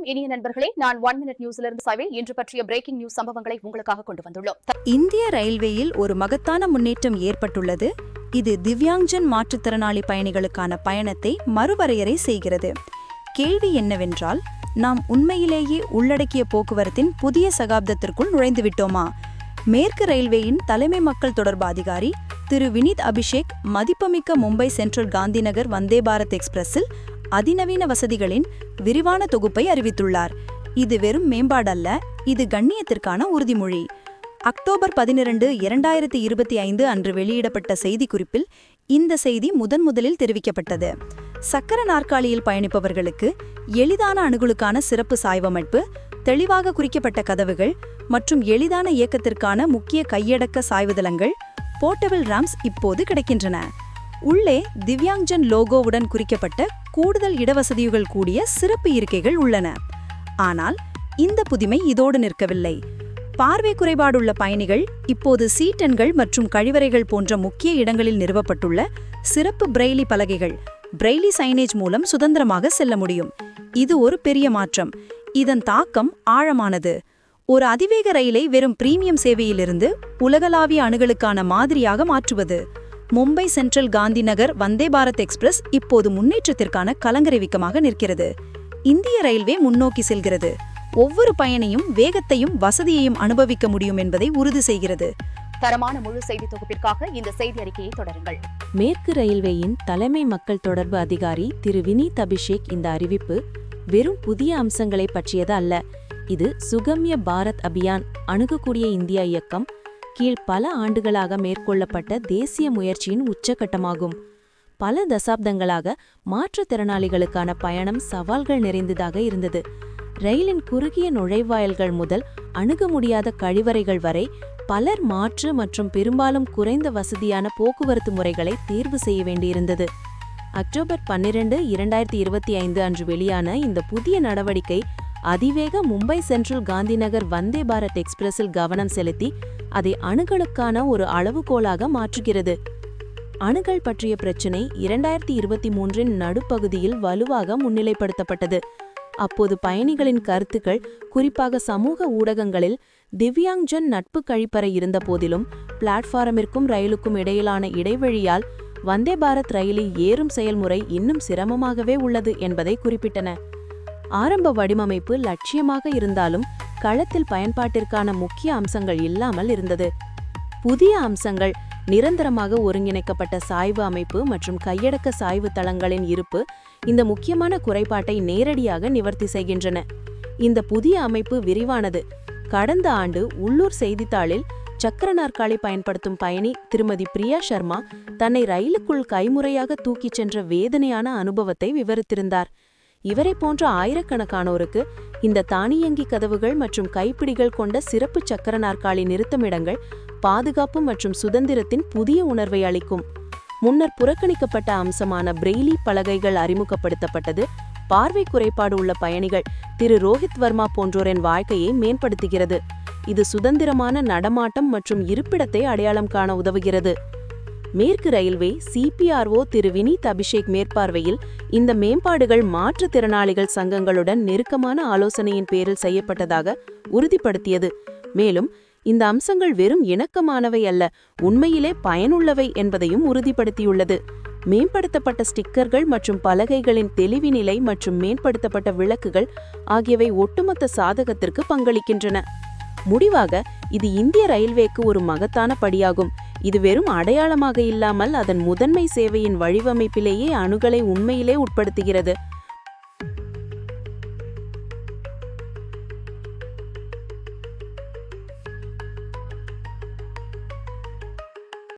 வணக்கம். இனிய நண்பர்களே நான் ஒன் மினிட் நியூஸ்ல இருந்து சாய்வே இன்று பற்றிய பிரேக்கிங் நியூஸ் சம்பவங்களை உங்களுக்காக கொண்டு வந்துள்ளோம். இந்திய ரயில்வேயில் ஒரு மகத்தான முன்னேற்றம் ஏற்பட்டுள்ளது. இது திவ்யாங்ஜன் மாற்றுத்திறனாளி பயணிகளுக்கான பயணத்தை மறுவரையறை செய்கிறது. கேள்வி என்னவென்றால் நாம் உண்மையிலேயே உள்ளடக்கிய போக்குவரத்தின் புதிய சகாப்தத்திற்குள் நுழைந்துவிட்டோமா மேற்கு ரயில்வேயின் தலைமை மக்கள் தொடர்பு அதிகாரி திரு வினித் அபிஷேக் மதிப்புமிக்க மும்பை சென்ட்ரல் காந்திநகர் வந்தே பாரத் எக்ஸ்பிரஸில் அதிநவீன வசதிகளின் விரிவான தொகுப்பை அறிவித்துள்ளார். இது வெறும் மேம்பாடல்ல இது கண்ணியத்திற்கான உறுதிமொழி. அக்டோபர் பதினிரண்டு இரண்டாயிரத்தி இருபத்தி ஐந்து அன்று வெளியிடப்பட்ட செய்திக்குறிப்பில் இந்த செய்தி முதன் முதலில் தெரிவிக்கப்பட்டது. சக்கர நாற்காலியில் பயணிப்பவர்களுக்கு எளிதான அணுகலுக்கான சிறப்பு சாய்வமைப்பு தெளிவாக குறிக்கப்பட்ட கதவுகள் மற்றும் எளிதான இயக்கத்திற்கான முக்கிய கையடக்க சாய்வுதளங்கள் போர்ட்டபிள் ராம்ஸ் இப்போது கிடைக்கின்றன. உள்ளே திவ்யாங்ஜன் லோகோவுடன் குறிக்கப்பட்ட கூடுதல் இடவசதியுகள் கூடிய சிறப்பு இருக்கைகள் உள்ளன. ஆனால் இந்த புதுமை இதோடு நிற்கவில்லை. பார்வை குறைபாடுள்ள பயணிகள் இப்போது சீட்டன்கள் மற்றும் கழிவறைகள் போன்ற முக்கிய இடங்களில் நிறுவப்பட்டுள்ள சிறப்பு பிரெய்லி பலகைகள் பிரெய்லி சைனேஜ் மூலம் சுதந்திரமாக செல்ல முடியும். இது ஒரு பெரிய மாற்றம். இதன் தாக்கம் ஆழமானது. ஒரு அதிவேக ரயிலை வெறும் பிரீமியம் சேவையிலிருந்து உலகளாவிய அணுகளுக்கான மாதிரியாக மாற்றுவது. மும்பை சென்ட்ரல் காந்திநகர் வந்தே பாரத் எக்ஸ்பிரஸ் இப்போது முன்னேற்றத்திற்கான கலங்கரைவிக்கமாக நிற்கிறது. இந்திய ரயில்வே முன்னோக்கி செல்கிறது. ஒவ்வொரு பயணியும் வேகத்தையும் வசதியையும் அனுபவிக்க முடியும் என்பதை உறுதி செய்கிறது. தரமான முழு செய்தி தொகுப்பிற்காக இந்த செய்தி அறிக்கையை தொடருங்கள். மேற்கு ரயில்வேயின் தலைமை மக்கள் தொடர்பு அதிகாரி திரு வினீத் அபிஷேக் இந்த அறிவிப்பு வெறும் புதிய அம்சங்களை பற்றியது அல்ல. இது சுகம்ய பாரத் அபியான் அணுகக்கூடிய இந்தியா இயக்கம் கீழ் பல ஆண்டுகளாக மேற்கொள்ளப்பட்ட தேசிய முயற்சியின் உச்சகட்டமாகும். பல தசாப்தங்களாக மாற்றுத்திறனாளிகளுக்கான பயணம் சவால்கள் நிறைந்ததாக இருந்தது. ரயிலின் குறுகிய நுழைவாயில்கள் முதல் அணுக முடியாத கழிவறைகள் வரை பலர் மாற்று மற்றும் பெரும்பாலும் குறைந்த வசதியான போக்குவரத்து முறைகளை தேர்வு செய்ய வேண்டியிருந்தது. அக்டோபர் பன்னிரண்டு இரண்டாயிரத்தி இருபத்தி ஐந்து அன்று வெளியான இந்த புதிய நடவடிக்கை அதிவேக மும்பை சென்ட்ரல் காந்திநகர் வந்தே பாரத் எக்ஸ்பிரஸில் கவனம் செலுத்தி அதை அணுகளுக்கான ஒரு அளவுகோலாக மாற்றுகிறது. அணுகள் பற்றிய பிரச்சினை இரண்டாயிரத்தி இருபத்தி மூன்றின் நடுப்பகுதியில் வலுவாக முன்னிலைப்படுத்தப்பட்டது. அப்போது பயணிகளின் கருத்துக்கள் குறிப்பாக சமூக ஊடகங்களில் திவ்யாங்ஜன் நட்பு கழிப்பறை இருந்த போதிலும் பிளாட்ஃபாரமிற்கும் ரயிலுக்கும் இடையிலான இடைவெளியால் வந்தே பாரத் ரயிலில் ஏறும் செயல்முறை இன்னும் சிரமமாகவே உள்ளது என்பதை குறிப்பிட்டன. ஆரம்ப வடிவமைப்பு லட்சியமாக இருந்தாலும் களத்தில் பயன்பாட்டிற்கான முக்கிய அம்சங்கள் இல்லாமல் இருந்தது. புதிய அம்சங்கள் நிரந்தரமாக ஒருங்கிணைக்கப்பட்ட சாய்வு அமைப்பு மற்றும் கையடக்க சாய்வு தளங்களின் இருப்பு இந்த முக்கியமான குறைபாட்டை நேரடியாக நிவர்த்தி செய்கின்றன. இந்த புதிய அமைப்பு விரிவானது. கடந்த ஆண்டு உள்ளூர் செய்தித்தாளில் சக்கர நாற்காலி பயன்படுத்தும் பயணி திருமதி பிரியா சர்மா தன்னை ரயிலுக்குள் கைமுறையாக தூக்கிச் சென்ற வேதனையான அனுபவத்தை விவரித்திருந்தார். இவரை போன்ற ஆயிரக்கணக்கானோருக்கு இந்த தானியங்கி கதவுகள் மற்றும் கைப்பிடிகள் கொண்ட சிறப்பு சக்கர நாற்காலி நிறுத்தமிடங்கள் பாதுகாப்பு மற்றும் சுதந்திரத்தின் புதிய உணர்வை அளிக்கும். முன்னர் புறக்கணிக்கப்பட்ட அம்சமான பிரெய்லி பலகைகள் அறிமுகப்படுத்தப்பட்டது. பார்வை குறைபாடு உள்ள பயணிகள் திரு ரோஹித் வர்மா போன்றோரின் வாழ்க்கையை மேம்படுத்துகிறது. இது சுதந்திரமான நடமாட்டம் மற்றும் இருப்பிடத்தை அடையாளம் காண உதவுகிறது. மேற்கு ரயில்வே சிபிஆர்ஓ திரு. வினீத் அபிஷேக் மேற்பார்வையில் இந்த மேம்பாடுகள் மாற்றுத்திறனாளிகள் சங்கங்களுடன் நெருக்கமான ஆலோசனையின் பேரில் செய்யப்பட்டதாக உறுதிப்படுத்தியது. மேலும் இந்த அம்சங்கள் வெறும் இணக்கமானவை அல்ல உண்மையிலே பயனுள்ளவை என்பதையும் உறுதிப்படுத்தியுள்ளது. மேம்படுத்தப்பட்ட ஸ்டிக்கர்கள் மற்றும் பலகைகளின் தெளிவு நிலை மற்றும் மேம்படுத்தப்பட்ட விளக்குகள் ஆகியவை ஒட்டுமொத்த சாதகத்திற்கு பங்களிக்கின்றன. முடிவாக இது இந்திய ரயில்வேக்கு ஒரு மகத்தான படியாகும். இது வெறும் அடையாளமாக இல்லாமல் அதன் முதன்மை சேவையின் வடிவமைப்பிலேயே அணுகலை உண்மையிலே உட்படுத்துகிறது.